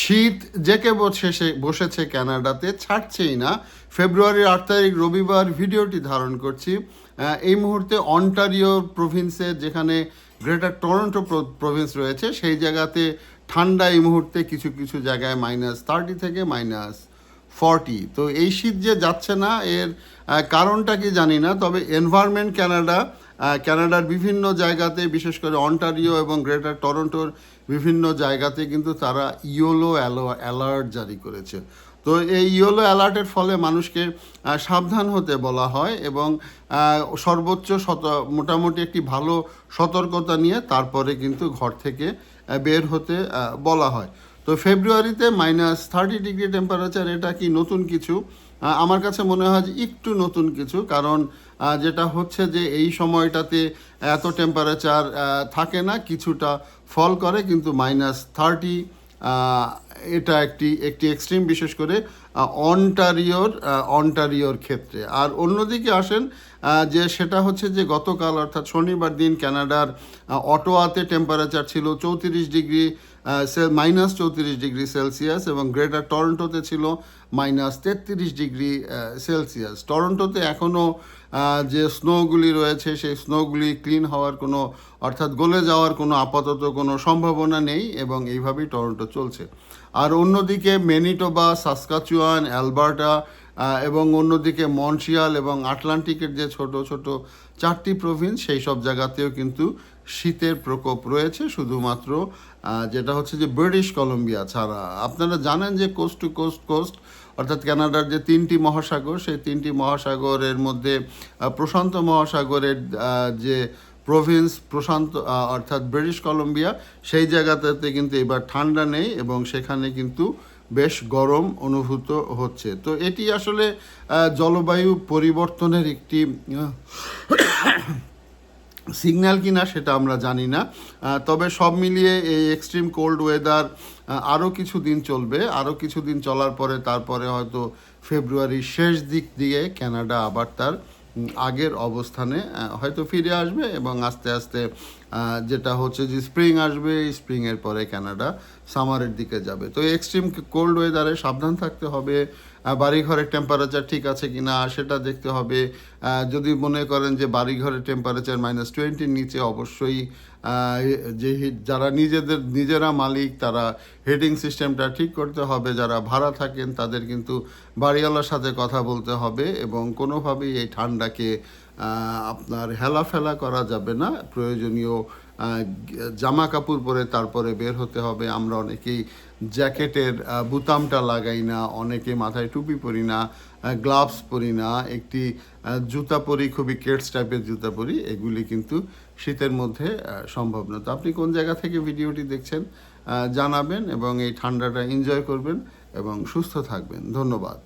শীত জেকে বসেছে বসেছে কানাডাতে ছাড়ছেই না। ফেব্রুয়ারির আট তারিখ রবিবার ভিডিওটি ধারণ করছি। এই মুহূর্তে অন্টারিও প্রভিন্সে যেখানে গ্রেটার টরন্টো প্রভিন্স রয়েছে, সেই জায়গাতে ঠান্ডা এই মুহূর্তে কিছু কিছু জায়গায় মাইনাস থার্টি থেকে মাইনাস ফর্টি। তো এই শীত যে যাচ্ছে না, এর কারণটা কি জানি না, তবে এনভায়রনমেন্ট কানাডা আহ, কানাডার বিভিন্ন জায়গাতে বিশেষ করে অন্টারিও এবং গ্রেটার টরন্টোর বিভিন্ন জায়গাতে কিন্তু তারা ইয়োলো অ্যালার্ট জারি করেছে। তো এই ইয়োলো অ্যালার্টের ফলে মানুষকে সাবধান হতে বলা হয় এবং সর্বোচ্চ শত মোটামুটি একটি ভালো সতর্কতা নিয়ে তারপরে কিন্তু ঘর থেকে বের হতে বলা হয়। তো ফেব্রুয়ারিতে মাইনাস থার্টি ডিগ্রি টেম্পারেচার এটা কি নতুন কিছু? আমার কাছে মনে হয় যে একটু নতুন কিছু, কারণ যেটা হচ্ছে যে এই সময়টাতে এত টেম্পারেচার থাকে না, কিছুটা ফল করে, কিন্তু মাইনাস থার্টি এটা একটি একটি এক্সট্রিম বিশেষ করে অন্টারিওর অন্টারিওর ক্ষেত্রে। আর অন্যদিকে আসেন যে সেটা হচ্ছে যে গতকাল অর্থাৎ শনিবার দিন ক্যানাডার অটোয়াতে টেম্পারেচার ছিল চৌত্রিশ ডিগ্রি মাইনাস চৌত্রিশ ডিগ্রি সেলসিয়াস এবং গ্রেটার টরন্টোতে ছিল মাইনাস তেত্রিশ ডিগ্রি সেলসিয়াস টরন্টোতে এখনও যে স্নোগুলি রয়েছে, সেই স্নোগুলি ক্লিন হওয়ার কোনো, অর্থাৎ গলে যাওয়ার কোনো আপাতত কোনো সম্ভাবনা নেই এবং এইভাবেই টরন্টো চলছে। আর অন্যদিকে মেনিটোবা, সাসকাচুয়ান, অ্যালবার্টা এবং অন্যদিকে মন্ট্রিয়াল এবং আটলান্টিকের যে ছোট ছোট চারটি প্রভিন্স, সেই সব জায়গাতেও কিন্তু শীতের প্রকোপ রয়েছে। শুধুমাত্র যেটা হচ্ছে যে ব্রিটিশ কলম্বিয়া ছাড়া। আপনারা জানেন যে কোস্ট টু কোস্ট কোস্ট অর্থাৎ কানাডার যে তিনটি মহাসাগর, সেই তিনটি মহাসাগরের মধ্যে প্রশান্ত মহাসাগরের যে প্রভিন্স প্রশান্ত অর্থাৎ ব্রিটিশ কলম্বিয়া সেই জায়গাটাতে কিন্তু এবার ঠান্ডা নেই এবং সেখানে কিন্তু বেশ গরম অনুভূত হচ্ছে। তো এটি আসলে জলবায়ু পরিবর্তনের একটি সিগন্যাল কিনা সেটা আমরা জানি না। তবে সব মিলিয়ে এই এক্সট্রিম কোল্ড ওয়েদার আরও কিছু দিন চলবে। আরও কিছু দিন চলার পরে তারপরে হয়তো ফেব্রুয়ারির শেষ দিক দিয়ে কানাডা আবার তার আগের অবস্থানে হয়তো ফিরে আসবে এবং আস্তে আস্তে যেটা হচ্ছে যে স্প্রিং আসবে স্প্রিংয়ের পরে কানাডা সামারের দিকে যাবে। তো এক্সট্রিম কোল্ড ওয়েদারে সাবধান থাকতে হবে। বাড়িঘরের টেম্পারেচার ঠিক আছে কি না সেটা দেখতে হবে। যদি মনে করেন যে বাড়িঘরের টেম্পারেচার মাইনাস টোয়েন্টির নিচে, অবশ্যই যে যারা নিজেদের, নিজেরা মালিক, তারা হিটিং সিস্টেমটা ঠিক করতে হবে। যারা ভাড়া থাকেন, তাদের কিন্তু বাড়িওয়ালার সাথে কথা বলতে হবে এবং কোনোভাবেই এই ঠান্ডাকে আপনার হেলাফেলা করা যাবে না। প্রয়োজনীয় জামা কাপড় পরে তারপরে বের হতে হবে। আমরা অনেকেই জ্যাকেটের বুতামটা লাগাই না, অনেকে মাথায় টুপি পরি না গ্লাভস পরি না। একটি জুতা পরি, খুবই কেটস টাইপের জুতা পরি। এগুলি কিন্তু শীতের মধ্যে সম্ভব না। তো আপনি কোন জায়গা থেকে ভিডিওটি দেখছেন জানাবেন এবং এই ঠান্ডাটা এনজয় করবেন এবং সুস্থ থাকবেন। ধন্যবাদ।